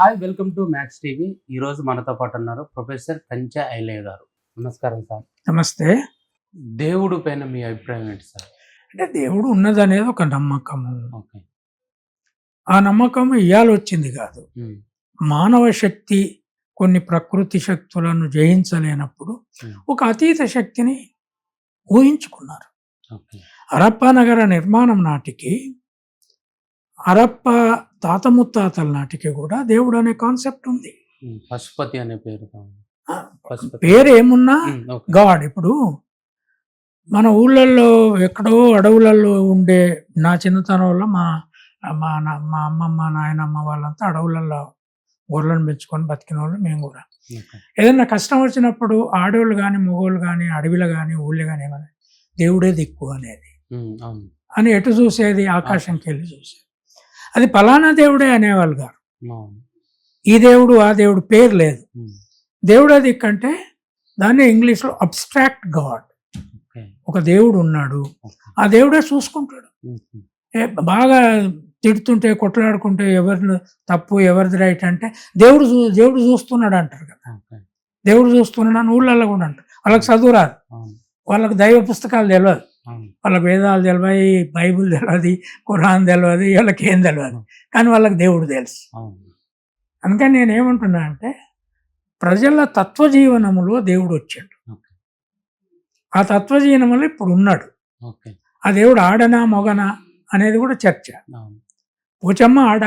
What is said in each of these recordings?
Hi welcome to Max TV ఈ రోజు మనతో పాటు ఉన్నారు ప్రొఫెసర్ కంచె ఐలయ్య గారు. నమస్కారం సార్. నమస్తే. దేవుడు పైన మీ అభిప్రాయం ఏంటి సార్? అంటే దేవుడు ఉన్నదనేది ఒక నమ్మకము. ఓకే. ఆ నమ్మకం ఇయ్యాల వచ్చింది కాదు. మానవ శక్తి కొన్ని ప్రకృతి శక్తులను జయించలేనప్పుడు. ఒక అతీత శక్తిని ఊహించుకున్నారు. ఓకే. హరప్ప నగర నిర్మాణం నాటికి హరప్ప తాత ముత్తాతల నాటికి కూడా దేవుడు అనే కాన్సెప్ట్ ఉంది. పశుపతి అనే పశుపతి. పేరు ఏమున్నా గాడ్. ఇప్పుడు మన ఊళ్ళల్లో ఎక్కడో అడవులలో ఉండే నా చిన్నతనంలో మా మా నా- మా అమ్మమ్మ నాయనమ్మ వాళ్ళంతా అడవులలో గొర్రెలను పెంచుకొని బతికిన వాళ్ళు మేము కూడా. ఏదైనా కష్టం వచ్చినప్పుడు ఆడవాళ్ళు కానీ మగవాళ్ళు కానీ అడవిలో కానీ ఊళ్ళో కానీ ఏమన్నా దేవుడే దిక్కు అనేది. అని ఎటు చూసేది? ఆకాశంకి వెళ్ళి చూసేది. అది ఫలానా దేవుడే అనేవాళ్ళు గారు ఈ దేవుడు ఆ దేవుడు పేరు లేదు. దేవుడే దిక్కు అంటే దాన్ని ఇంగ్లీష్లో అబ్స్ట్రాక్ట్ గాడ్. ఒక దేవుడు ఉన్నాడు. ఆ దేవుడే చూసుకుంటాడు. బాగా తిడుతుంటే కొట్లాడుకుంటే ఎవరిని తప్పు ఎవరిది రైట్ అంటే దేవుడు చూ- దేవుడు చూస్తున్నాడు అంటారు కదా. దేవుడు చూస్తున్నాడు అని ఊళ్ళల్లో కూడా అంటారు. వాళ్ళకి చదువు రాదు. వాళ్ళకి దైవ పుస్తకాలు తెలియదు వాళ్ళకి వేదాలు తెలియదు బైబిల్ తెలియదు ఖురాన్ తెలియదు వీళ్ళకి ఏం తెలియదు కానీ వాళ్ళకి దేవుడు తెలుసు. అందుకని నేను ఏమంటున్నా అంటే ప్రజల తత్వజీవనములో దేవుడు వచ్చాడు. ఆ తత్వజీవనంలో ఇప్పుడు ఉన్నాడు. ఆ దేవుడు ఆడనా మొగనా అనేది కూడా చర్చ. పూచమ్మ ఆడ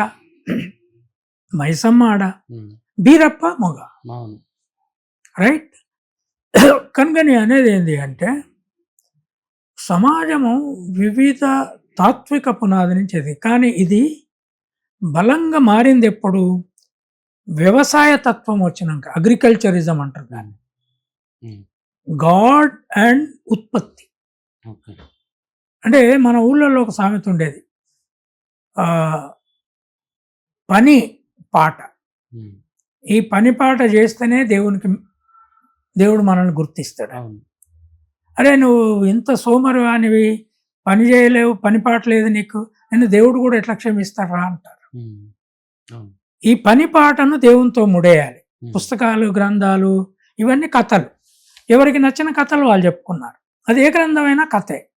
మైసమ్మ ఆడ బీరప్ప మొగ. రైట్? కనుక నేను అనేది ఏంటి అంటే సమాజము వివిధ తాత్విక పునాది నుంచి ఇది కానీ ఇది బలంగా మారింది ఎప్పుడు వ్యవసాయ తత్వం వచ్చినాక అగ్రికల్చరిజం అంటారు దాన్ని. గాడ్ అండ్ ఉత్పత్తి. అంటే మన ఊళ్ళల్లో ఒక సామెత ఉండేది. పని పాట. ఈ పని పాట చేస్తేనే దేవునికి దేవుడు మనల్ని గుర్తిస్తాడు. అరే నువ్వు ఇంత సోమరివానివి పని చేయలేవు పని పాట లేదు నీకు నేను దేవుడు కూడా ఎట్లా క్షమిస్తారా అంటారు. ఈ పని పాటను దేవునితో ముడేయాలి. పుస్తకాలు గ్రంథాలు ఇవన్నీ కథలు. ఎవరికి నచ్చిన కథలు వాళ్ళు చెప్పుకున్నారు. అది ఏ గ్రంథమైనా కథే.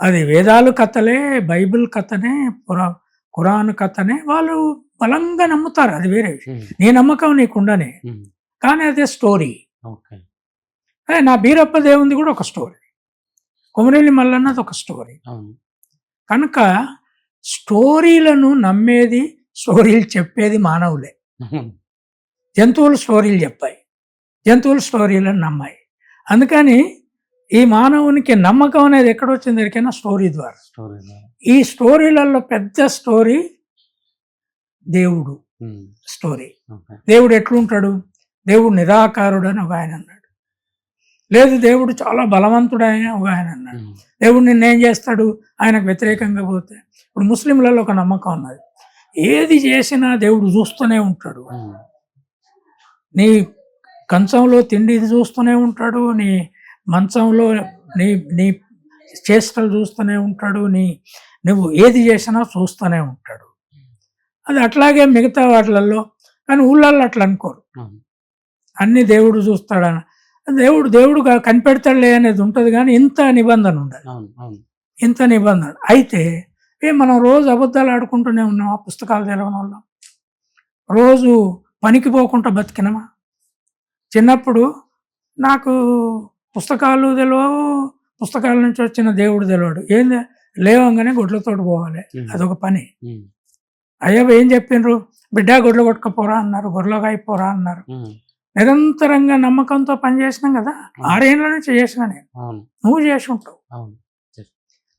అది వేదాలు కథలే బైబిల్ కథనే పురా ఖురాన్ కథనే వాళ్ళు బలంగా నమ్ముతారు. అది వేరే విషయం. నీ నమ్మకం నీకుండనే. కానీ అదే స్టోరీ. అదే నా బీరప్ప దేవుంది కూడా ఒక స్టోరీ. కొమరెల్లి మల్లన్నది ఒక స్టోరీ. కనుక స్టోరీలను నమ్మేది స్టోరీలు చెప్పేది మానవులే. జంతువులు స్టోరీలు చెప్పాయి. జంతువులు స్టోరీలను నమ్మాయి. అందుకని ఈ మానవునికి నమ్మకం అనేది ఎక్కడొచ్చింది ఎరికైనా స్టోరీ ద్వారా. ఈ స్టోరీలలో పెద్ద స్టోరీ దేవుడు స్టోరీ. దేవుడు ఎట్లుంటాడు? దేవుడు నిరాకారుడు అని ఒక ఆయన అన్నాడు. లేదు దేవుడు చాలా బలవంతుడు అని ఒక ఆయన అన్నాడు. దేవుడు నిన్నేం చేస్తాడు? ఆయనకు వ్యతిరేకంగా పోతే. ఇప్పుడు ముస్లింలలో ఒక నమ్మకం ఉన్నది. ఏది చేసినా దేవుడు చూస్తూనే ఉంటాడు. నీ కంచంలో తిండి చూస్తూనే ఉంటాడు. నీ మంచంలో నీ నీ చేష్టలు చూస్తూనే ఉంటాడు. నీ నువ్వు ఏది చేసినా చూస్తూనే ఉంటాడు. అది అట్లాగే మిగతా వాటిలలో. కానీ ఊళ్ళల్లో అట్లా అనుకోరు. అన్ని దేవుడు చూస్తాడని. దేవుడు దేవుడుగా కనిపెడతాడులే అనేది ఉంటుంది కానీ ఇంత నిబంధన అవును ఇంత నిబంధన. అయితే ఏ మనం రోజు అబద్ధాలు ఆడుకుంటూనే ఉన్నామా? పుస్తకాలు తెలవని వాళ్ళం. రోజు పనికి పోకుండా బతికినామా? చిన్నప్పుడు నాకు పుస్తకాలు తెలియవు పుస్తకాల నుంచి వచ్చిన దేవుడు తెలియడు ఏంది లేవంగానే గొడ్లతోటి పోవాలి. అదొక పని. అయ్యో ఏం చెప్పిండ్రు బిడ్డ గొడ్లు కొట్టుకపోరా అన్నారు. గొర్రెలుగా అయిపోరా అన్నారు. నిరంతరంగా నమ్మకంతో పనిచేసినాం కదా ఆరేళ్ళ నుంచి చేసిన నేను. నువ్వు చేసి ఉంటావు.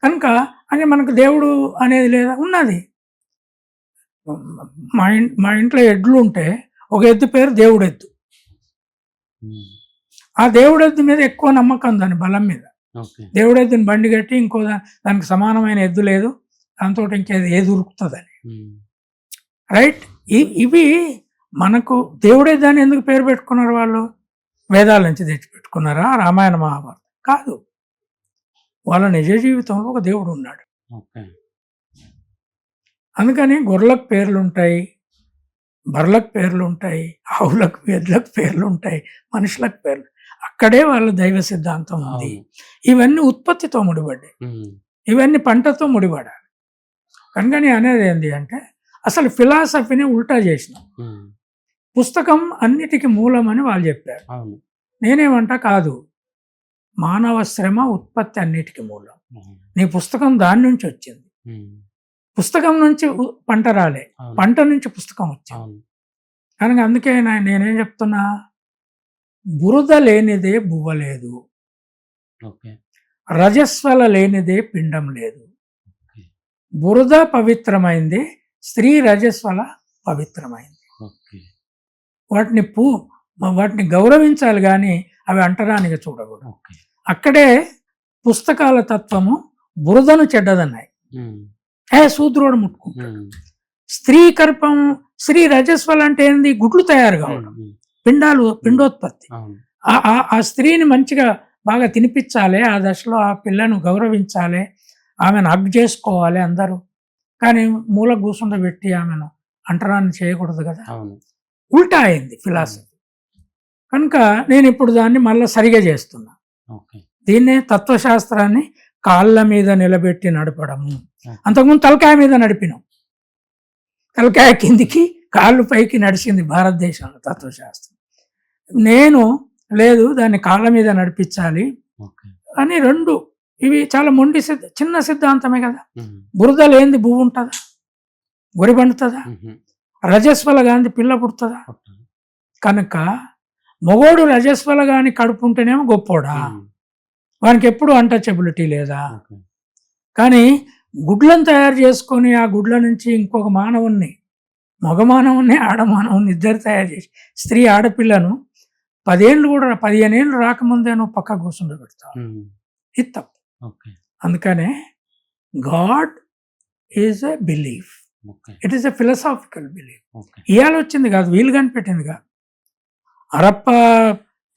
కనుక అని మనకు దేవుడు అనేది లేదా ఉన్నది. మా ఇన్ మా ఇంట్లో ఎడ్లు ఉంటే ఒక ఎద్దు పేరు దేవుడు ఎద్దు ఆ దేవుడు ఎద్దు మీద ఎక్కువ నమ్మకం దాని బలం మీద. దేవుడు ఎద్దుని బండి కట్టి ఇంకో దానికి సమానమైన ఎద్దు లేదు. దాంతో ఇంకేది ఏది ఉరుకుతుందని. రైట్? ఇవి మనకు దేవుడే దాన్ని ఎందుకు పేరు పెట్టుకున్నారు వాళ్ళు? వేదాల నుంచి తెచ్చి పెట్టుకున్నారా రామాయణ మహాభారతం? కాదు. వాళ్ళ నిజ జీవితంలో ఒక దేవుడు ఉన్నాడు. అందుకని గొర్రెలకు పేర్లు ఉంటాయి బర్రెలకు పేర్లు ఉంటాయి ఆవులకు పేర్లకు పేర్లు ఉంటాయి మనుషులకు పేర్లు. అక్కడే వాళ్ళ దైవ సిద్ధాంతం ఉంది. ఇవన్నీ ఉత్పత్తితో ముడిపడ్డాయి. ఇవన్నీ పంటతో ముడిపడాలి. కనుక అనేది ఏంటి అంటే అసలు ఫిలాసఫీని ఉల్టా చేసినాం. పుస్తకం అన్నిటికీ మూలం అని వాళ్ళు చెప్పారు. నేనేమంటా కాదు మానవ శ్రమ ఉత్పత్తి అన్నిటికీ మూలం. నీ పుస్తకం దాని నుంచి వచ్చింది. పుస్తకం నుంచి పంట రాలే. పంట నుంచి పుస్తకం వచ్చింది. కనుక అందుకే నేనేం చెప్తున్నా బురద లేనిదే బువ్వ లేదు. రజస్వల లేనిదే పిండం లేదు. బురద పవిత్రమైంది స్త్రీ రజస్వల పవిత్రమైంది. వాటిని పూ వాటిని గౌరవించాలి కానీ అవి అంటరానిగా చూడకూడదు. అక్కడే పుస్తకాల తత్వము బురదను చెడ్డదన్నాయి. ఏ శూద్రుడు ముట్టుకుంటాడు. స్త్రీ కర్పం స్త్రీ రజస్వల అంటే ఏంది? గుడ్లు తయారు కావడం. పిండాలు పిండోత్పత్తి. ఆ- ఆ- ఆ స్త్రీని మంచిగా బాగా తినిపించాలి ఆ దశలో ఆ పిల్లను గౌరవించాలి ఆమెను హగ్ చేసుకోవాలి అందరూ. కానీ మూల కూసుండబెట్టి ఆమెను అంటరాన్ని చేయకూడదు కదా. ఉల్టా అయింది ఫిలాసఫీ. కనుక నేను ఇప్పుడు దాన్ని మళ్ళీ సరిగా చేస్తున్నా. దీన్నే తత్వశాస్త్రాన్ని కాళ్ళ మీద నిలబెట్టి నడపడము. అంతకుముందు తలకాయ మీద నడిపినాం. తలకాయ కిందికి కాళ్ళు పైకి నడిచింది భారతదేశంలో తత్వశాస్త్రం. నేను లేదు దాన్ని కాళ్ళ మీద నడిపించాలి అని రెండు ఇవి చాలా మొండి సిద్ధ చిన్న సిద్ధాంతమే కదా. బురద లేనిది పువ్వు ఉంటుందా? గొరి పండుతుందా? రజస్వల గాంధీ పిల్ల పుడుతుందా. కనుక మొగోడు రజస్వల గాని కడుపు ఉంటేనేమో గొప్పోడా? వానికి ఎప్పుడు అన్టచబిలిటీ లేదా? కానీ గుడ్లను తయారు చేసుకొని ఆ గుడ్ల నుంచి ఇంకొక మానవుణ్ణి మగ మానవుణ్ణి ఆడ మానవుని ఇద్దరు తయారు చేసి స్త్రీ ఆడపిల్లను పదేళ్ళు కూడా పదిహేను ఏళ్ళు రాకముందే నువ్వు పక్క కూర్చుండబెడతావు ఇది తప్పు. అందుకనే God is a belief. It is a philosophical belief ఇవాళ వచ్చింది కాదు వీలు కనిపెట్టింది కాదు. హరప్ప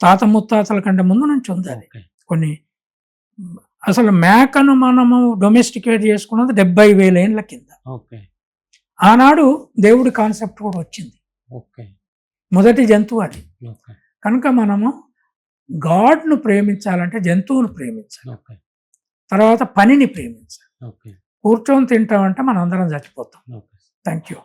తాత ముత్తాతల కంటే ముందు నుంచి ఉంది అది. కొన్ని అసలు మేకను మనము డొమెస్టికేట్ చేసుకున్నది డెబ్బై వేల ఏళ్ళ కింద. ఆనాడు దేవుడి కాన్సెప్ట్ కూడా వచ్చింది. మొదటి జంతువు అది. కనుక మనము గాడ్ను ప్రేమించాలంటే జంతువును ప్రేమించాలి. తర్వాత పనిని ప్రేమించాలి. కూర్చొని తింటామంటే మనం అందరం చచ్చిపోతాం థ్యాంక్ యూ